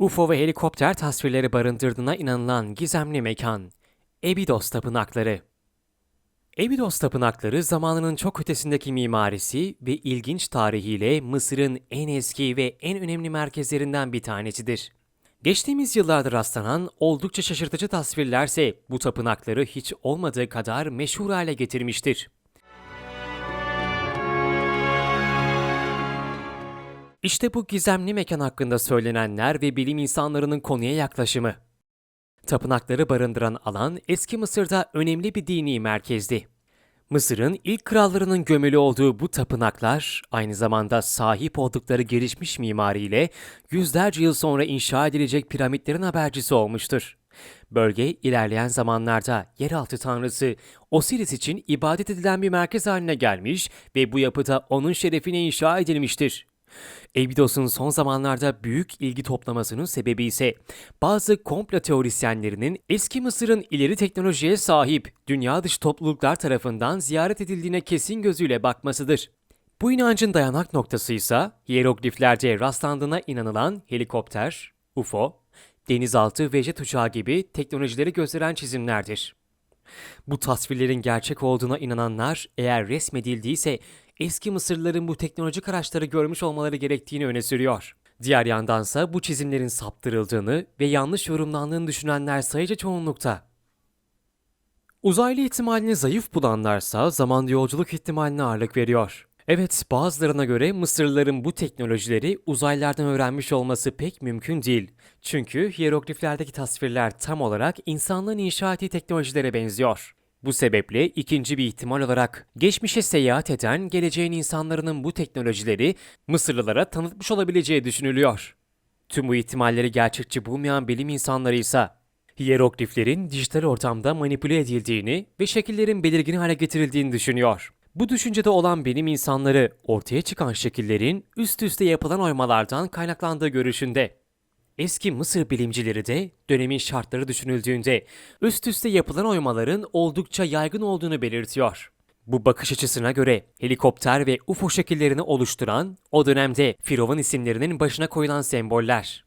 UFO ve helikopter tasvirleri barındırdığına inanılan gizemli mekan, Ebidos Tapınakları. Ebidos Tapınakları zamanının çok ötesindeki mimarisi ve ilginç tarihiyle Mısır'ın en eski ve en önemli merkezlerinden bir tanesidir. Geçtiğimiz yıllarda rastlanan oldukça şaşırtıcı tasvirlerse bu tapınakları hiç olmadığı kadar meşhur hale getirmiştir. İşte bu gizemli mekan hakkında söylenenler ve bilim insanlarının konuya yaklaşımı. Tapınakları barındıran alan eski Mısır'da önemli bir dini merkezdi. Mısır'ın ilk krallarının gömülü olduğu bu tapınaklar aynı zamanda sahip oldukları gelişmiş mimariyle yüzlerce yıl sonra inşa edilecek piramitlerin habercisi olmuştur. Bölge ilerleyen zamanlarda yeraltı tanrısı Osiris için ibadet edilen bir merkez haline gelmiş ve bu yapıda onun şerefine inşa edilmiştir. Abidos'un son zamanlarda büyük ilgi toplamasının sebebi ise bazı komplo teorisyenlerinin eski Mısır'ın ileri teknolojiye sahip dünya dışı topluluklar tarafından ziyaret edildiğine kesin gözüyle bakmasıdır. Bu inancın dayanak noktası ise hierogliflerde rastlandığına inanılan helikopter, UFO, denizaltı ve jet uçağı gibi teknolojileri gösteren çizimlerdir. Bu tasvirlerin gerçek olduğuna inananlar eğer resmedildiyse eski Mısırlıların bu teknolojik araçları görmüş olmaları gerektiğini öne sürüyor. Diğer yandansa bu çizimlerin saptırıldığını ve yanlış yorumlandığını düşünenler sayıca çoğunlukta. Uzaylı ihtimalini zayıf bulanlarsa zamanda yolculuk ihtimaline ağırlık veriyor. Evet, bazılarına göre Mısırlıların bu teknolojileri uzaylılardan öğrenmiş olması pek mümkün değil. Çünkü hierogliflerdeki tasvirler tam olarak insanlığın inşa ettiği teknolojilere benziyor. Bu sebeple ikinci bir ihtimal olarak geçmişe seyahat eden geleceğin insanların bu teknolojileri Mısırlılara tanıtmış olabileceği düşünülüyor. Tüm bu ihtimalleri gerçekçi bulmayan bilim insanları ise hierogliflerin dijital ortamda manipüle edildiğini ve şekillerin belirgin hale getirildiğini düşünüyor. Bu düşüncede olan bilim insanları ortaya çıkan şekillerin üst üste yapılan oymalardan kaynaklandığı görüşünde. Eski Mısır bilimcileri de dönemin şartları düşünüldüğünde üst üste yapılan oymaların oldukça yaygın olduğunu belirtiyor. Bu bakış açısına göre helikopter ve UFO şekillerini oluşturan o dönemde Firavun isimlerinin başına koyulan semboller.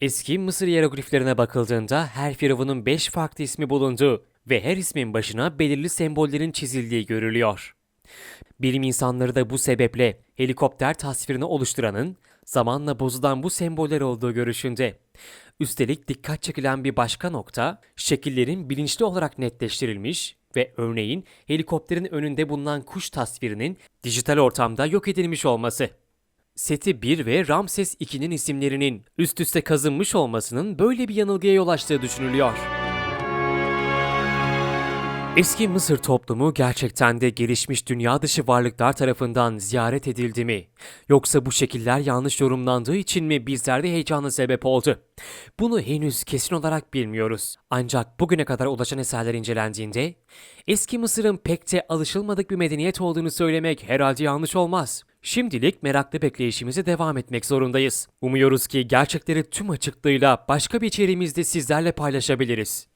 Eski Mısır hierogliflerine bakıldığında her firavunun 5 farklı ismi bulunduğu ve her ismin başına belirli sembollerin çizildiği görülüyor. Bilim insanları da bu sebeple helikopter tasvirini oluşturanın zamanla bozulan bu semboller olduğu görüşünde. Üstelik dikkat çekilen bir başka nokta, şekillerin bilinçli olarak netleştirilmiş ve örneğin helikopterin önünde bulunan kuş tasvirinin dijital ortamda yok edilmiş olması. Seti 1 ve Ramses 2'nin isimlerinin üst üste kazınmış olmasının böyle bir yanılgıya yol açtığı düşünülüyor. Eski Mısır toplumu gerçekten de gelişmiş dünya dışı varlıklar tarafından ziyaret edildi mi? Yoksa bu şekiller yanlış yorumlandığı için mi bizlerde heyecana sebep oldu? Bunu henüz kesin olarak bilmiyoruz. Ancak bugüne kadar ulaşan eserler incelendiğinde eski Mısır'ın pek de alışılmadık bir medeniyet olduğunu söylemek herhalde yanlış olmaz. Şimdilik meraklı bekleyişimize devam etmek zorundayız. Umuyoruz ki gerçekleri tüm açıklığıyla başka bir içeriğimizde sizlerle paylaşabiliriz.